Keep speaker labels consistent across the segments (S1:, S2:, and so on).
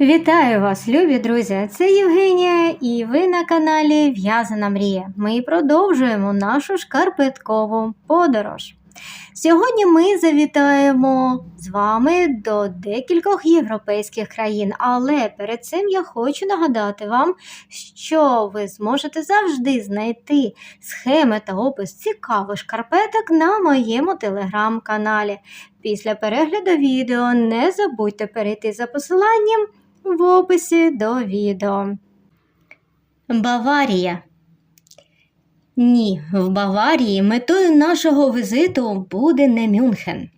S1: Вітаю вас, любі друзі! Це Євгенія, і ви на каналі В'язана Мрія. Ми продовжуємо нашу шкарпеткову подорож. Сьогодні ми завітаємо з вами до декількох європейських країн, але перед цим я хочу нагадати вам, що ви зможете завжди знайти схеми та опис цікавих шкарпеток на моєму телеграм-каналі. Після перегляду відео не забудьте перейти за посиланням в описі до відео. Баварія. Ні, в Баварії метою нашого візиту буде не Мюнхен.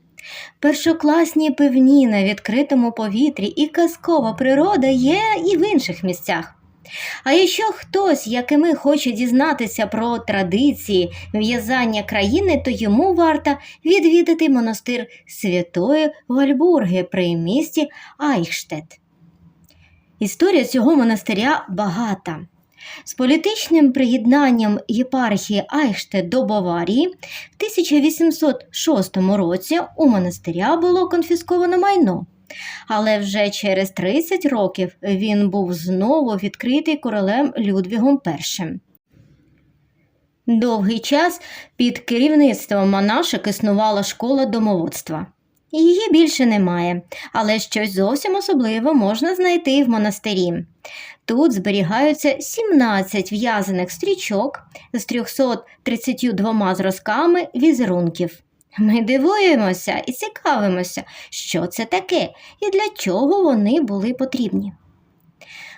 S1: Першокласні пивні на відкритому повітрі і казкова природа є і в інших місцях. А якщо хтось, як і ми, хоче дізнатися про традиції в'язання країни, то йому варто відвідати монастир Святої Вальбурги при місті Айхштет. Історія цього монастиря багата. З політичним приєднанням єпархії Айхштет до Баварії в 1806 році у монастиря було конфісковано майно, але вже через 30 років він був знову відкритий королем Людвігом І. Довгий час під керівництвом монашок існувала школа домоводства. Її більше немає, але щось зовсім особливе можна знайти в монастирі. Тут зберігаються 17 в'язаних стрічок з 332 зразками візерунків. Ми дивуємося і цікавимося, що це таке і для чого вони були потрібні.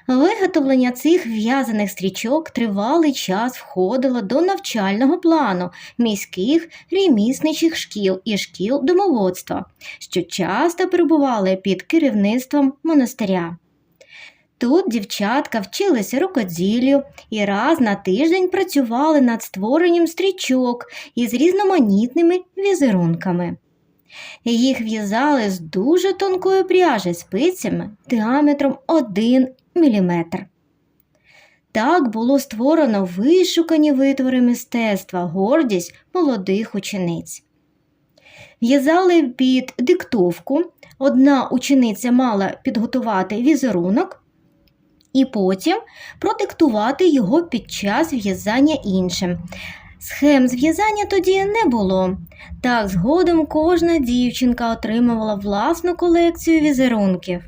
S1: Виготовлення цих в'язаних стрічок тривалий час входило до навчального плану міських ремісничих шкіл і шкіл домоводства, що часто перебували під керівництвом монастиря. Тут дівчатка вчилися рукоділлю і раз на тиждень працювали над створенням стрічок із різноманітними візерунками. Їх в'язали з дуже тонкої пряжі спицями діаметром 1 мм. Так було створено вишукані витвори мистецтва, гордість молодих учениць. В'язали під диктовку. Одна учениця мала підготувати візерунок і потім продиктувати його під час в'язання іншим. Схем зв'язання тоді не було. Так згодом кожна дівчинка отримувала власну колекцію візерунків.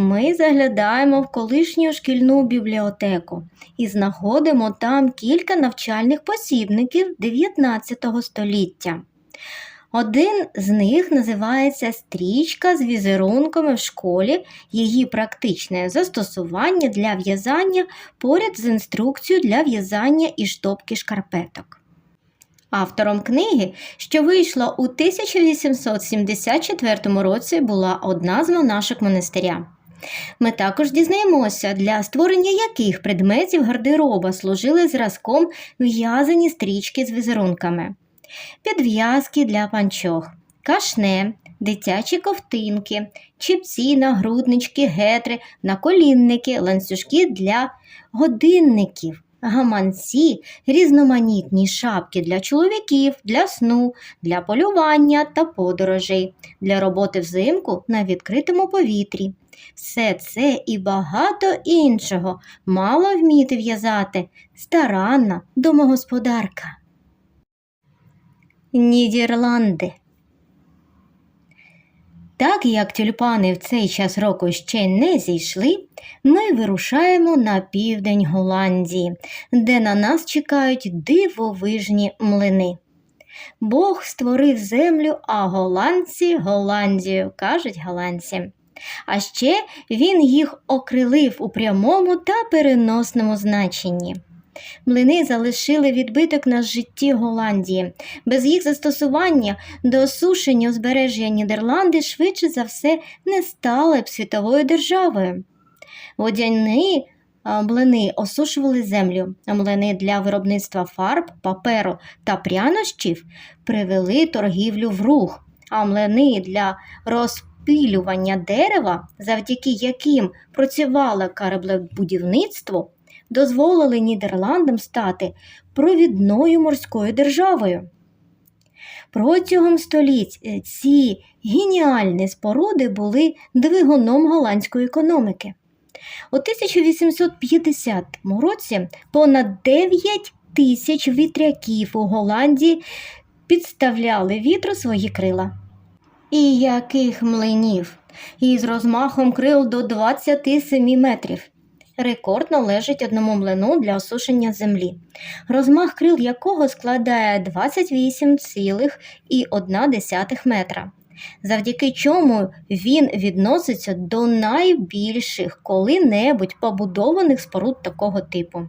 S1: Ми заглядаємо в колишню шкільну бібліотеку і знаходимо там кілька навчальних посібників 19 століття. Один з них називається Стрічка з візерунками в школі, її практичне застосування для в'язання поряд з інструкцією для в'язання і штопки шкарпеток. Автором книги, що вийшла у 1874 році, була одна з монашок монастиря. Ми також дізнаємося, для створення яких предметів гардероба служили зразком в'язані стрічки з візерунками підв'язки для панчох, кашне, дитячі ковтинки, чіпці, нагруднички, гетри, наколінники, ланцюжки для годинників, гаманці, різноманітні шапки для чоловіків, для сну, для полювання та подорожей, для роботи взимку на відкритому повітрі. Все це і багато іншого мала вміти в'язати старанна домогосподарка. Нідерланди. Так як тюльпани в цей час року ще не зійшли, ми вирушаємо на південь Голландії, де на нас чекають дивовижні млини. Бог створив землю, а голландці Голландію, кажуть голландці. А ще він їх окрилив у прямому та переносному значенні. Млини залишили відбиток на житті Голландії. Без їх застосування до осушення узбережжя Нідерланди швидше за все не стали б світовою державою. Водяні млини осушували землю, а млини для виробництва фарб, паперу та прянощів привели торгівлю в рух, а млини для розпилювання дерева, завдяки яким працювало кораблебудівництво, дозволили Нідерландам стати провідною морською державою. Протягом століть е, ці геніальні споруди були двигуном голландської економіки. У 1850 році понад 9 тисяч вітряків у Голландії підставляли вітру свої крила. І яких млинів! Із розмахом крил до 27 метрів. Рекорд належить одному млину для осушення землі, розмах крил якого складає 28,1 метра, завдяки чому він відноситься до найбільших коли-небудь побудованих споруд такого типу.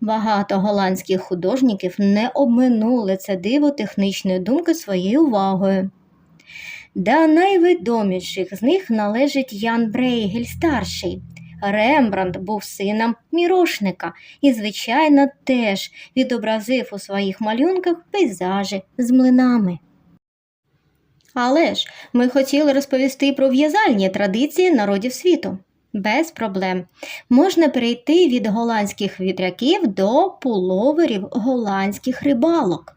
S1: Багато голландських художників не обминули це диво технічної думки своєю увагою. До найвідоміших з них належить Ян Брейгель старший. Рембрандт був сином мірошника і, звичайно, теж відобразив у своїх малюнках пейзажі з млинами. Але ж ми хотіли розповісти про в'язальні традиції народів світу. Без проблем. Можна перейти від голландських вітряків до пуловерів голландських рибалок.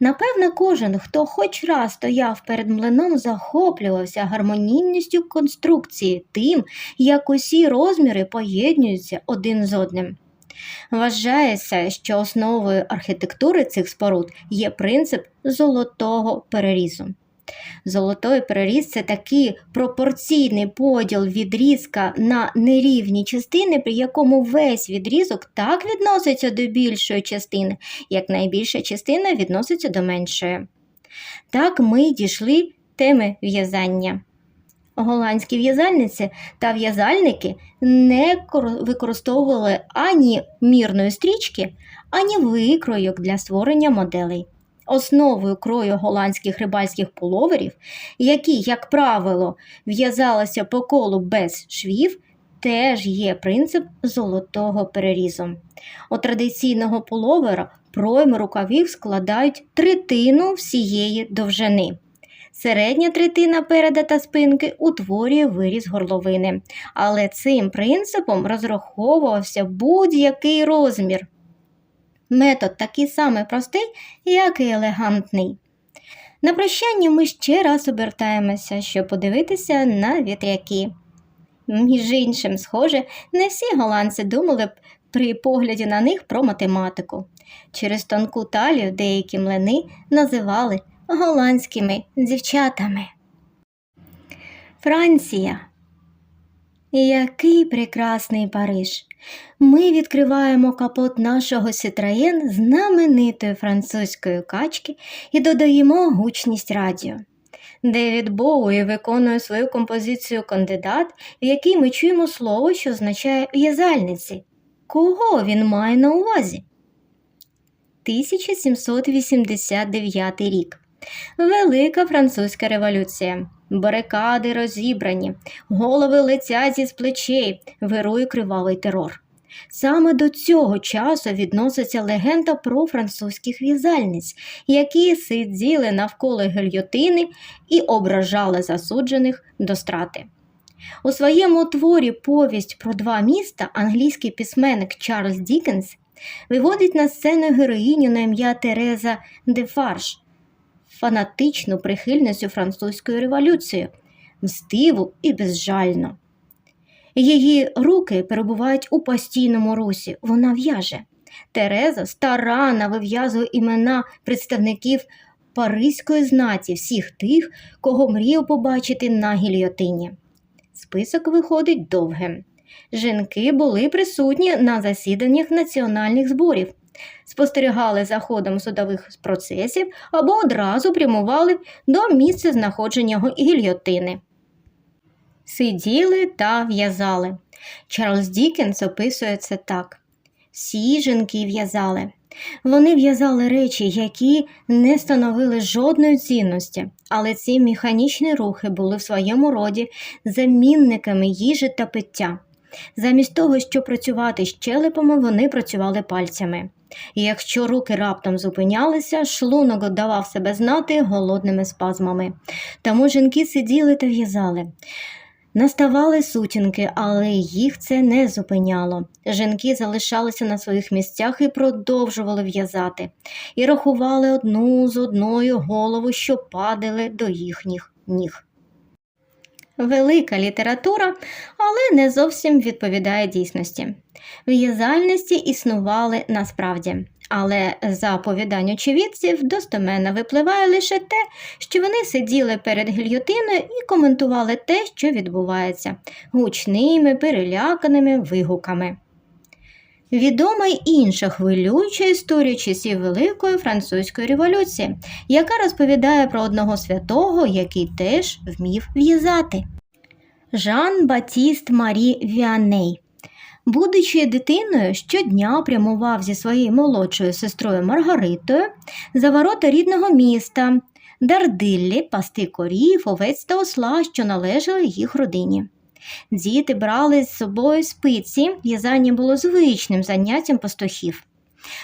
S1: Напевно, кожен, хто хоч раз стояв перед млином, захоплювався гармонійністю конструкції, тим, як усі розміри поєднуються один з одним. Вважається, що основою архітектури цих споруд є принцип золотого перерізу. Золотой переріз це такий пропорційний поділ відрізка на нерівні частини, при якому весь відрізок так відноситься до більшої частини, як найбільша частина відноситься до меншої. Так ми дійшли теми в'язання. Голландські в'язальниці та в'язальники не використовували ані мірної стрічки, ані викройок для створення моделей. Основою крою голландських рибальських пуловерів, які, як правило, в'язалися по колу без швів, теж є принцип золотого перерізу. У традиційного пуловера пройми рукавів складають третину всієї довжини. Середня третина переда та спинки утворює виріз горловини, але цим принципом розраховувався будь-який розмір. Метод такий самий простий, як і елегантний. На прощання ми ще раз обертаємося, щоб подивитися на вітряки. Між іншим, схоже, не всі голландці думали б при погляді на них про математику. Через тонку талію деякі млини називали голландськими дівчатами. Франція. Який прекрасний Париж! Ми відкриваємо капот нашого Citroën знаменитої французької качки і додаємо гучність радіо. Девід Боуї виконує свою композицію кандидат, в якій ми чуємо слово, що означає в'язальниці. Кого він має на увазі? 1789 рік. Велика французька революція. Барикади розібрані, голови летять з плечей, вирує кривавий терор. Саме до цього часу відноситься легенда про французьких в'язальниць, які сиділи навколо гильотини і ображали засуджених до страти. У своєму творі Повість про два міста англійський письменник Чарльз Дікенс виводить на сцену героїню на ім'я Тереза Дефарш, фанатичну прихильницю французької революції, мстиву і безжальну. Її руки перебувають у постійному русі, вона в'яже. Тереза старанно вив'язує імена представників паризької знаті, всіх тих, кого мріяв побачити на гільйотині. Список виходить довгим. Жінки були присутні на засіданнях національних зборів, спостерігали за ходом судових процесів або одразу прямували до місця знаходження гільйотини. Сиділи та в'язали. Чарльз Дікенс описує це так: всі жінки в'язали. Вони в'язали речі, які не становили жодної цінності, але ці механічні рухи були в своєму роді замінниками їжі та пиття. Замість того, щоб працювати щелепами, вони працювали пальцями. І якщо руки раптом зупинялися, шлунок давав себе знати голодними спазмами. Тому жінки сиділи та в'язали. Наставали сутінки, але їх це не зупиняло. Жінки залишалися на своїх місцях і продовжували в'язати, і рахували одну з одною голову, що падали до їхніх ніг. Велика література, але не зовсім відповідає дійсності. В'язальності існували насправді, але за оповідань очевидців достоменно випливає лише те, що вони сиділи перед гільйотиною і коментували те, що відбувається, гучними, переляканими вигуками. Відома й інша хвилююча історія часів Великої французької революції, яка розповідає про одного святого, який теж вмів в'язати. Жан Батіст Марі Віаней. Будучи дитиною, щодня прямував зі своєю молодшою сестрою Маргаритою за ворота рідного міста Дардиллі пасти корів, овець та осла, що належали їх родині. Діти брали з собою спиці, в'язання було звичним заняттям пастухів.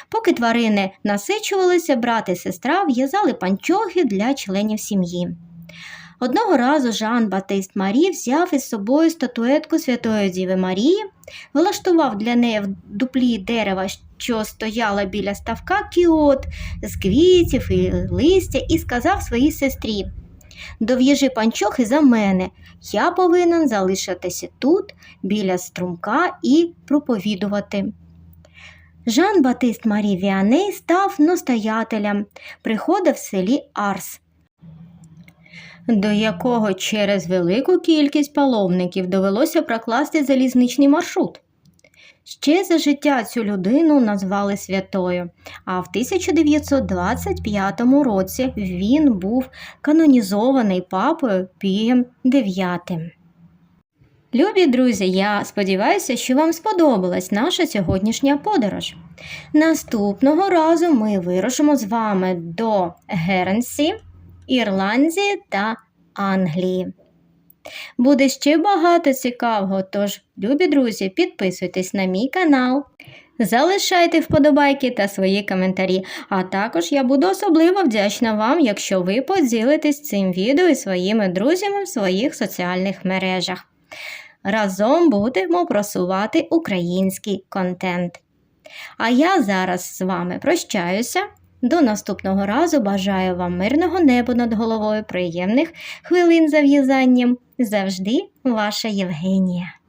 S1: Поки тварини насичувалися, брат і сестра в'язали панчохи для членів сім'ї. Одного разу Жан Батист Марі взяв із собою статуетку Святої Діви Марії, влаштував для неї в дуплі дерева, що стояла біля ставка кіот з квітів і листя, і сказав своїй сестрі: Дов'яжи панчохи за мене, я повинен залишитися тут, біля струмка, і проповідувати. Жан Батист Марі Віаней став настоятелем, приходив в селі Арс, до якого через велику кількість паломників довелося прокласти залізничний маршрут. Ще за життя цю людину назвали святою, а в 1925 році він був канонізований папою Пієм IX. Любі друзі, я сподіваюся, що вам сподобалась наша сьогоднішня подорож. Наступного разу ми вирушимо з вами до Гернсі, Ірландії та Англії. Буде ще багато цікавого, тож, любі друзі, підписуйтесь на мій канал, залишайте вподобайки та свої коментарі, а також я буду особливо вдячна вам, якщо ви поділитесь цим відео із своїми друзями в своїх соціальних мережах. Разом будемо просувати український контент. А я зараз з вами прощаюся. До наступного разу бажаю вам мирного неба над головою, приємних хвилин за в'язанням. Завжди ваша Євгенія.